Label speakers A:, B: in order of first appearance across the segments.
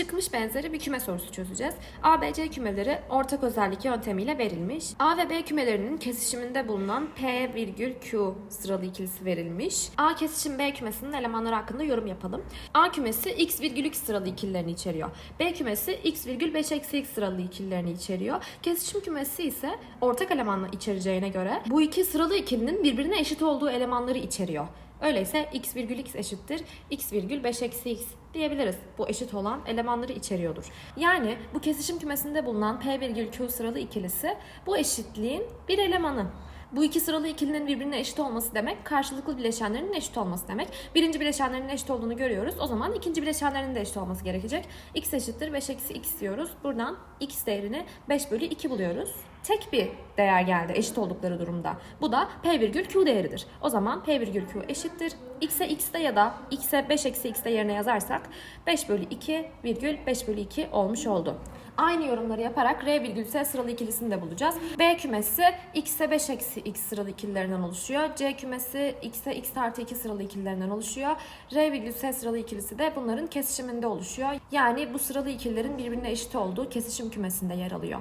A: Çıkmış benzeri bir küme sorusu çözeceğiz. A, B, C kümeleri ortak özellik yöntemiyle verilmiş. A ve B kümelerinin kesişiminde bulunan P virgül Q sıralı ikilisi verilmiş. A kesişim B kümesinin elemanları hakkında yorum yapalım. A kümesi X virgül X sıralı ikililerini içeriyor. B kümesi X virgül 5 eksi X sıralı ikililerini içeriyor. Kesişim kümesi ise ortak elemanla içereceğine göre bu iki sıralı ikilinin birbirine eşit olduğu elemanları içeriyor. Öyleyse x virgül x eşittir x virgül 5 eksi x diyebiliriz. Bu eşit olan elemanları içeriyordur. Yani bu kesişim kümesinde bulunan p virgül q sıralı ikilisi bu eşitliğin bir elemanı. Bu iki sıralı ikilinin birbirine eşit olması demek, karşılıklı bileşenlerinin eşit olması demek. Birinci bileşenlerinin eşit olduğunu görüyoruz. O zaman ikinci bileşenlerinin de eşit olması gerekecek. x eşittir 5 eksi x diyoruz. Buradan x değerini 5 bölü 2 buluyoruz. Tek bir değer geldi eşit oldukları durumda. Bu da p virgül q değeridir. O zaman p virgül q eşittir. x'e x'te ya da x'e 5 eksi x'te yerine yazarsak 5 bölü 2 virgül 5 bölü 2 olmuş oldu. Aynı yorumları yaparak R virgül S sıralı ikilisini de bulacağız. B kümesi x'e 5 eksi x sıralı ikililerinden oluşuyor. C kümesi x'e x artı 2 sıralı ikililerinden oluşuyor. R virgül S sıralı ikilisi de bunların kesişiminde oluşuyor. Yani bu sıralı ikililerin birbirine eşit olduğu kesişim kümesinde yer alıyor.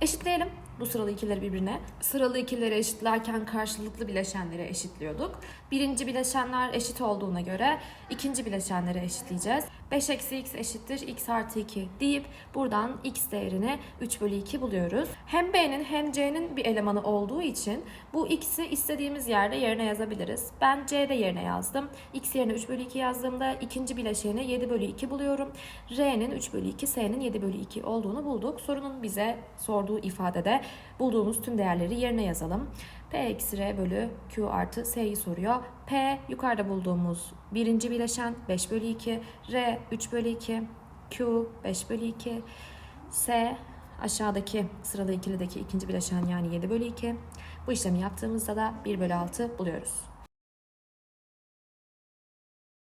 A: Eşitleyelim bu sıralı ikileri birbirine. Sıralı ikileri eşitlerken karşılıklı bileşenleri eşitliyorduk. Birinci bileşenler eşit olduğuna göre ikinci bileşenleri eşitleyeceğiz. 5 eksi x eşittir x artı 2 deyip buradan x değerini 3 bölü 2 buluyoruz. Hem b'nin hem c'nin bir elemanı olduğu için bu x'i istediğimiz yerde yerine yazabiliriz. Ben c'de yerine yazdım. x yerine 3 bölü 2 yazdığımda ikinci bileşeni 7 bölü 2 buluyorum. r'nin 3 bölü 2, s'nin 7 bölü 2 olduğunu bulduk. Sorunun bize sorduğu ifadede bulduğumuz tüm değerleri yerine yazalım. P eksi R bölü Q artı S'yi soruyor. P yukarıda bulduğumuz birinci bileşen 5 bölü 2. R 3 bölü 2. Q 5 bölü 2. S aşağıdaki sıralı ikilideki ikinci bileşen yani 7 bölü 2. Bu işlemi yaptığımızda da 1 bölü 6 buluyoruz.